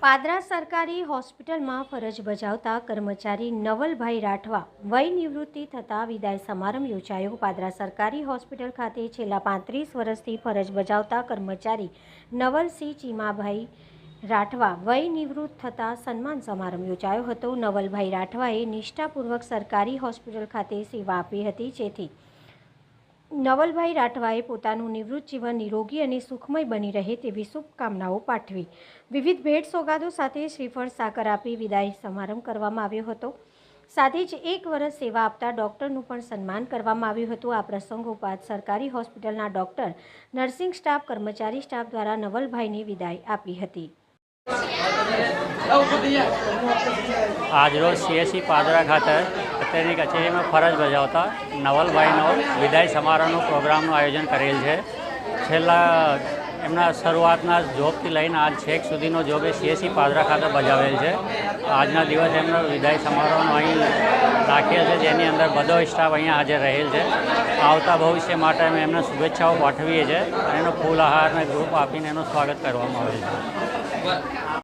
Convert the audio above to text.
પાદરા સરકારી હોસ્પિટલમાં ફરજ બજાવતા કર્મચારી નવલભાઈ રાઠવા વય નિવૃત્તિ થતાં વિદાય સમારંભ યોજાયો. પાદરા સરકારી હોસ્પિટલ ખાતે છેલ્લા પાંત્રીસ વર્ષથી ફરજ બજાવતા કર્મચારી નવલસિંહ ચીમાભાઈ રાઠવા વય નિવૃત્ત થતાં સન્માન સમારંભ યોજાયો હતો. નવલભાઈ રાઠવાએ નિષ્ઠાપૂર્વક સરકારી હોસ્પિટલ ખાતે સેવા આપી હતી, જેથી નવલભાઈ રાઠવાએ પોતાનું નિવૃત્ત જીવન નિરોગી અને સુખમય બની રહે તેવી શુભકામનાઓ પાઠવી. વિવિધ ભેટ સોગાદો સાથે શ્રીફળ સાકર આપી વિદાય સમારંભ કરવામાં આવ્યો હતો. સાથે જ એક વર્ષ સેવા આપતા ડૉક્ટરનું પણ સન્માન કરવામાં આવ્યું હતું. આ પ્રસંગોપાત સરકારી હોસ્પિટલના ડૉક્ટર, નર્સિંગ સ્ટાફ, કર્મચારી સ્ટાફ દ્વારા નવલભાઈને વિદાય આપી હતી. આજરોજ સીએસસી પાદરા ખાતે અત્યારની કચેરીમાં ફરજ બજાવતા નવલભાઈનો વિદાય સમારોહનો પ્રોગ્રામનું આયોજન કરેલ છે. છેલ્લા એમના શરૂઆતના જોબથી લઈને આજ છેક સુધીનો જોબ એ સીએસસી પાદરા ખાતે બજાવેલ છે. આજના દિવસે એમનો વિદાય સમારોહનો અહીં રાખેલ છે, જેની અંદર બધો સ્ટાફ અહીંયા હાજર રહેલ છે. આવતા ભવિષ્ય માટે અમે એમને શુભેચ્છાઓ પાઠવીએ છીએ અને એનો ફૂલ આહારને ગ્રુપ આપીને એનું સ્વાગત કરવામાં આવે છે. What?